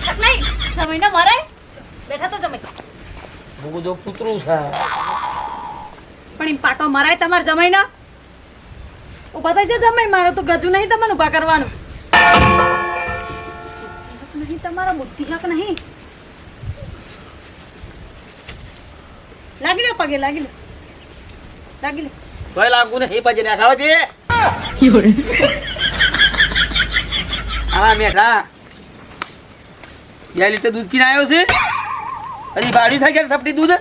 શક નહીં જમીને મરાય. બેઠા તો જમાઈ ના બધું કૂતરું છે. પણ એમ પાટો મરાય તમારે જમાઈને ઊભા થઈ જાય જમાઈ મારે તો ગજુ નહીં તમને ઊભા કરવાનું. નહીં તમારા બુદ્ધિ હક નહીં. લાગી લે પગે લાગી લે. લાગી લે. કોઈ લાગુ નહીં પછી ખાવા છે હા મેઠા. બે લીટર દૂધ પીને આવ્યો છે. હજી ભાડ્યું છે કે સપટી દૂધ?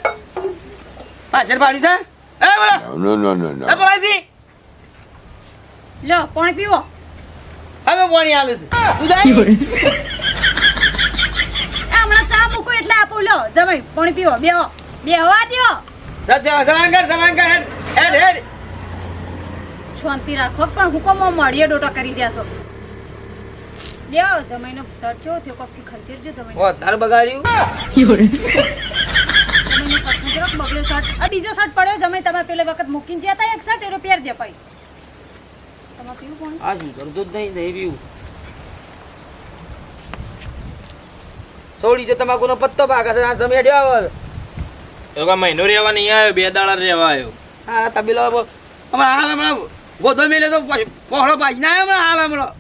પાછળ ભાડ્યું છે? એ બોલો. No, no, no, no, એ no. બોલાથી પાણી પીવો. હવે પાણી આલે છે. દૂધ હમણાં ચા મૂકો એટલે આપું. લ્યો જમાઈ પાણી પીવો. બેહો. બેહવા દ્યો. સમાંકર સમાંકર હેડ હેડ હેડ. શાંતિ રાખો પણ હુકમો મળીએ ડોટા કરી રહ્યા છો. લ્યો જમાઈનો શર્ટ જો તે કોકથી ખંચેરજો જમાઈ ઓ તાર બગાડ્યું? જમાઈનો શર્ટ જરાક બગડ્યો શર્ટ આ બીજો શર્ટ પડ્યો જમાઈ તમે પેલે વખત મૂકીને જ્યાં હતા એક શર્ટ એનો પછી પીવું આ શું કરતો જ નહીં નહીં પીવું. થોડી જો તમાકુનો પત્તો પાકે છે આ તમે હેડ્યો આવે. મહિનો રહેવા નહીં આવ્યો બે દાડા રહેવા આવ્યો. હા તબેલો હમણાં હાલ હમણાં ગોધો મેલે તો પહોળો પાછી ના આવ્યો હમણાં હાલ હમણાં.